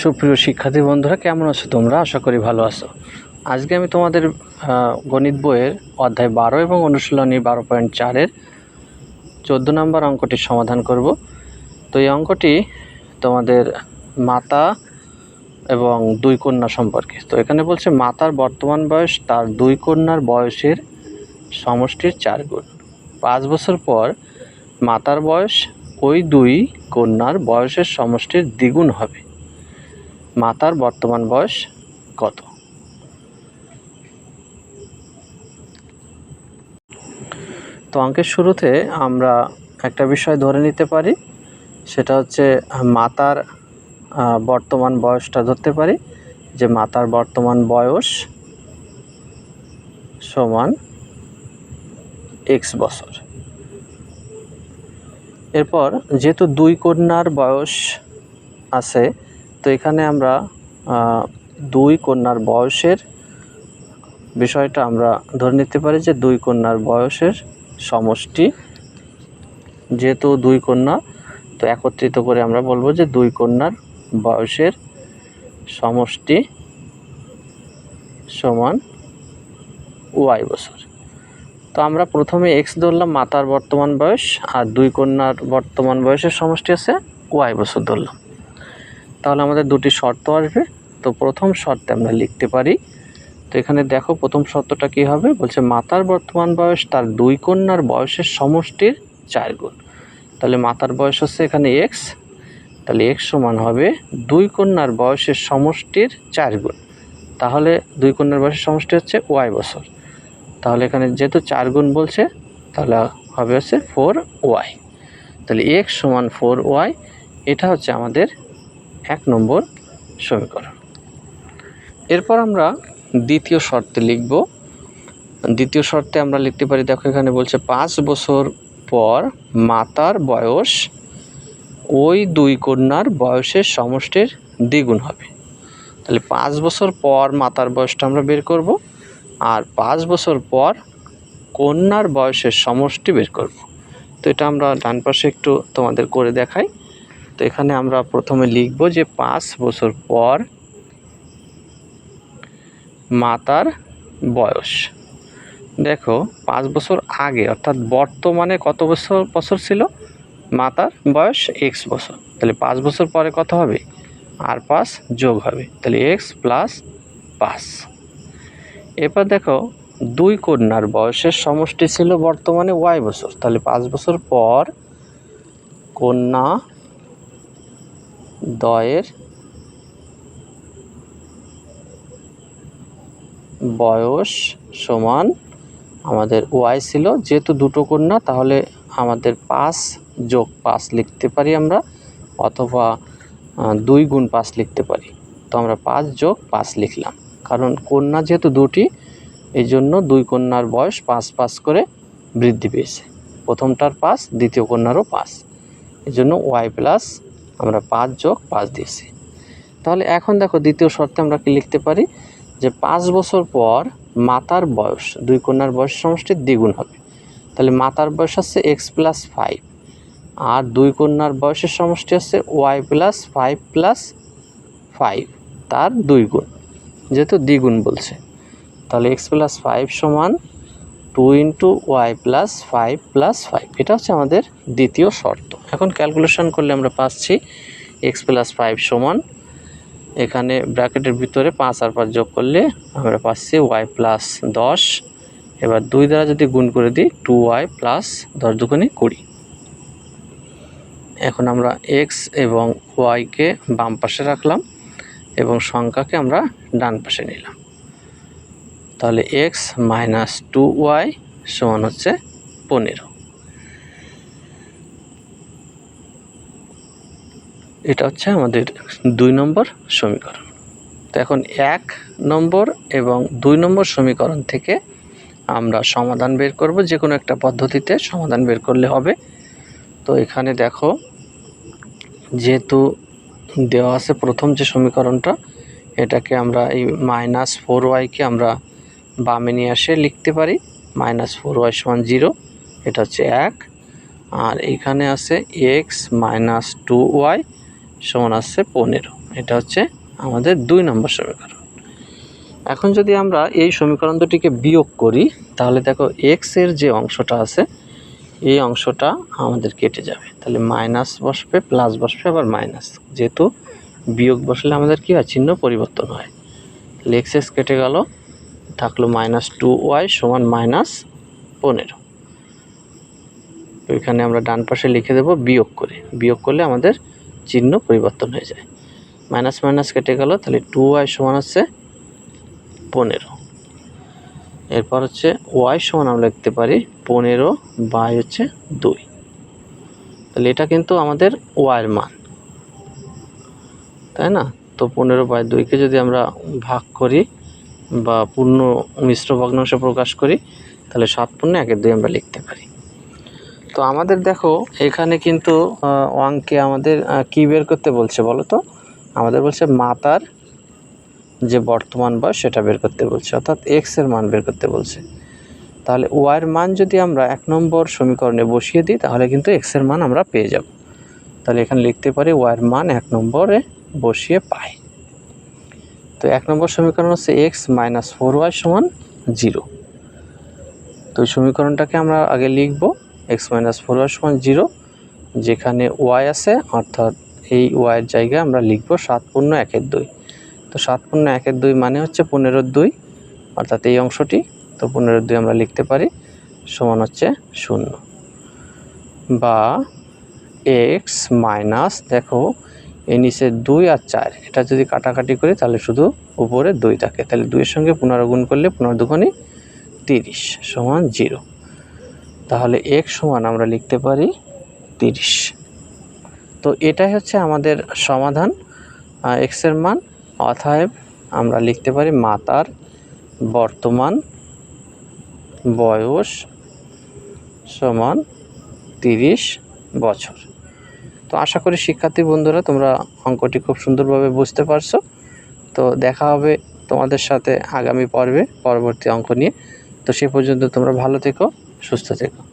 সুপ্রিয় শিক্ষার্থী বন্ধুরা, কেমন আছো তোমরা? আশা করি ভালো আছো। আজকে আমি তোমাদের গণিত বইয়ের অধ্যায় বারো এবং অনুশীলনী বারো পয়েন্ট চারের চোদ্দ নম্বর অঙ্কটির সমাধান করব। তো এই অঙ্কটি তোমাদের মাতা এবং দুই কন্যা সম্পর্কে। তো এখানে বলছে, মাতার বর্তমান বয়স তার দুই কন্যার বয়সের সমষ্টির চার গুণ। পাঁচ বছর পর মাতার বয়স ওই দুই কন্যার বয়সের সমষ্টির দ্বিগুণ হবে। মাতার বর্তমান বয়স কত? তো অঙ্কের শুরুতে আমরা একটা বিষয় ধরে নিতে পারি, সেটা হচ্ছে মাতার বর্তমান বয়সটা ধরতে পারি, যে মাতার বর্তমান বয়স সমান এক্স বছর। এরপর যেহেতু দুই কন্যার বয়স আছে, তো এখানে আমরা দুই কন্যার বয়সের বিষয়টা আমরা ধরে নিতে পারি যে দুই কন্যার বয়সের সমষ্টি। যেহেতু দুই কন্যা, তো একত্রিত করে আমরা বলব যে দুই কন্যার বয়সের সমষ্টি সমান ওয়াই বছর। তো আমরা প্রথমে এক্স ধরলাম, মাতার বর্তমান বয়স, আর দুই কন্যার বর্তমান বয়সের সমষ্টি আছে ওয়াই বছর ধরলাম। তাহলে আমাদের দুটি শর্ত আসবে। তো প্রথম শর্তে আমরা লিখতে পারি, তো এখানে দেখো প্রথম শর্তটা কি হবে? বলছে মাতার বর্তমান বয়স তার দুই কন্যার বয়সের সমষ্টির চার গুণ। তাহলে মাতার বয়স হচ্ছে এখানে এক্স তাহলে এক্স সমান হবে দুই কন্যার বয়সের সমষ্টির চার গুণ। তাহলে দুই কন্যার বয়সের সমষ্টি হচ্ছে ওয়াই বছর। তাহলে এখানে যেহেতু চার গুণ বলছে, তাহলে হবে হচ্ছে ফোর ওয়াই তাহলে এক্স সমান ফোর ওয়াই এটা হচ্ছে আমাদের এক নম্বর সমীকরণ। এরপর আমরা দ্বিতীয় শর্তে লিখব। দ্বিতীয় শর্তে আমরা লিখতে পারি, দেখো এখানে বলছে পাঁচ বছর পর মাতার বয়স ওই দুই কন্যার বয়সের সমষ্টির দ্বিগুণ হবে। তাহলে পাঁচ বছর পর মাতার বয়সটা আমরা বের করব। আর পাঁচ বছর পর কন্যার বয়সের সমষ্টি বের করব। তো এটা আমরা ডান পাশে একটু তোমাদের করে দেখাই। তো এখানে আমরা প্রথমে লিখব যে পাঁচ বছর পর মাতার বয়স। দেখো, পাঁচ বছর আগে, অর্থাৎ বর্তমানে কত বছর বছর ছিল? মাতার বয়স এক্স বছর। তাহলে পাঁচ বছর পরে কত হবে? আর পাঁচ যোগ হবে। তাহলে এক্স প্লাস পাঁচ। এরপর দেখো, দুই কন্যার বয়সের সমষ্টি ছিল বর্তমানে ওয়াই বছর। তাহলে পাঁচ বছর পর কন্যা দয়ের বয়স সমান আমাদের ওয়াই ছিল। যেহেতু দুটো কন্যা, তাহলে আমাদের পাঁচ যোগ পাঁচ লিখতে পারি আমরা, অথবা দুই গুণ পাঁচ লিখতে পারি। তো আমরা পাঁচ যোগ পাঁচ লিখলাম। কারণ কন্যা যেহেতু দুটি এই জন্য দুই কন্যার বয়স পাঁচ পাঁচ করে বৃদ্ধি পেয়েছে। প্রথমটার পাঁচ, দ্বিতীয় কন্যারও পাঁচ। এই জন্য ওয়াই প্লাস আমরা পাঁচ যোগ পাঁচ দিয়েছি। তাহলে এখন দেখো দ্বিতীয় শর্তে আমরা কি লিখতে পারি? যে পাঁচ বছর পর মাতার বয়স, দুই কন্যার বয়স সমষ্টির দ্বিগুণ হবে। তাহলে মাতার বয়স হচ্ছে এক্স প্লাস ফাইভ, আর দুই কন্যার বয়সের সমষ্টি হচ্ছে Y plus five plus five, তার দুই গুণ। যেহেতু দ্বিগুণ বলছে। তাহলে এক্স প্লাস ফাইভ সমান two into Y plus five plus five এটা হচ্ছে আমাদের দ্বিতীয় শর্ত। এখন ক্যালকুলেশন করলে আমরা পাচ্ছি এক্স প্লাস ফাইভ সমান, এখানে ব্র্যাকেটের ভিতরে পাঁচ আর পাঁচ যোগ করলে আমরা পাচ্ছি ওয়াই প্লাস দশ। এবার দুই দ্বারা যদি গুণ করে দিই টু ওয়াই প্লাস দশ দুগুণে কুড়ি। এখন আমরা এক্স এবং ওয়াইকে বাম পাশে রাখলাম। এবং সংখ্যাকে আমরা ডান পাশে নিলাম। তাহলে এক্স মাইনাস টু ওয়াই সমান হচ্ছে পনেরো। এটা হচ্ছে আমাদের দুই নম্বর সমীকরণ। তো এখন এক নম্বর এবং দুই নম্বর সমীকরণ থেকে আমরা সমাধান বের করব যে কোনো একটা পদ্ধতিতে সমাধান বের করলে হবে। তো এখানে দেখো, যেহেতু দেওয়া আছে প্রথম যে সমীকরণটা, এটাকে আমরা এই মাইনাস ফোর ওয়াইকে আমরা বামে নিয়ে আসে লিখতে পারি মাইনাস ফোর ওয়াই সমান জিরো এটা হচ্ছে এক। আর এইখানে আছে এক্স মাইনাস টু ওয়াই সমান আসছে পনেরো, এটা হচ্ছে আমাদের দুই নম্বর সমীকরণ। এখন যদি আমরা এই সমীকরণ দুটিকে বিয়োগ করি, তাহলে দেখো এক্সের যে অংশটা আছে এই অংশটা আমাদের কেটে যাবে। তাহলে মাইনাস বসবে প্লাস বসবে, আবার মাইনাস যেহেতু বিয়োগ বসলে আমাদের কি হয়? চিহ্ন পরিবর্তন হয়। তাহলে কেটে গেল, থাকল মাইনাস টু ওয়াই সমান মাইনাস পনেরো। ওইখানে আমরা ডান পাশে লিখে দেব বিয়োগ করে। বিয়োগ করলে আমাদের চিহ্ন পরিবর্তন হয়ে যায়। মাইনাস মাইনাস কেটে গেল, তাহলে টু ওয়াই সমান হচ্ছে পনেরো। এরপর হচ্ছে ওয়াই সমান আমরা লিখতে পারি পনেরো বাই হচ্ছে দুই। তাহলে এটা কিন্তু আমাদের ওয়াইয়ের মান। তাই না? তো পনেরো বাই দুইকে যদি আমরা ভাগ করি বা পূর্ণ মিশ্র ভগ্নাংশে প্রকাশ করি, তাহলে সাত পূর্ণ একের দুই আমরা লিখতে পারি। তো আমাদের দেখো, এখানে কিন্তু অঙ্কে আমাদের কী বের করতে বলছে বলো তো? আমাদের বলছে মাতার যে বর্তমান বয়স সেটা বের করতে বলছে। অর্থাৎ এক্সের মান বের করতে বলছে। তাহলে ওয়াইয়ের মান যদি আমরা এক নম্বর সমীকরণে বসিয়ে দিই, তাহলে কিন্তু এক্সের মান আমরা পেয়ে যাব। তাহলে এখানে লিখতে পারি ওয়াইয়ের মান এক নম্বরে বসিয়ে পাই। তো এক নম্বর সমীকরণ হচ্ছে এক্স মাইনাস ফোর ওয়াই সমান জিরো তো সমীকরণটাকে আমরা আগে লিখব এক্স মাইনাস ফোর ওয়াই সমান জিরো যেখানে ওয়াই আছে, অর্থাৎ এই ওয়াইয়ের জায়গায় আমরা লিখব সাত পূর্ণ একের দুই। তো সাত পূর্ণ একের দুই মানে হচ্ছে পনেরোর দুই, অর্থাৎ এই অংশটি তো পনেরো দুই আমরা লিখতে পারি, সমান হচ্ছে শূন্য। বা এক্স মাইনাস দেখো এই নিচে দুই আর চার, এটা যদি কাটাকাটি করি তাহলে শুধু উপরে দুই থাকে। তাহলে দুইয়ের সঙ্গে পুনরাগুণ করলে পুনর দুগুণে তিরিশ সমান জিরো। তাহলে এক সমান আমরা লিখতে পারি তিরিশ। তো এটাই হচ্ছে আমাদের সমাধান এক্সের মান। অথায় আমরা লিখতে পারি মাতার বর্তমান বয়স সমান তিরিশ বছর। তো আশা করি শিক্ষার্থী বন্ধুরা তোমরা অঙ্কটি খুব সুন্দরভাবে বুঝতে পারছ। তো দেখা হবে তোমাদের সাথে আগামী পর্বে পরবর্তী অঙ্ক নিয়ে। তো সে পর্যন্ত তোমরা ভালো থেকো, সুস্থ থেকো।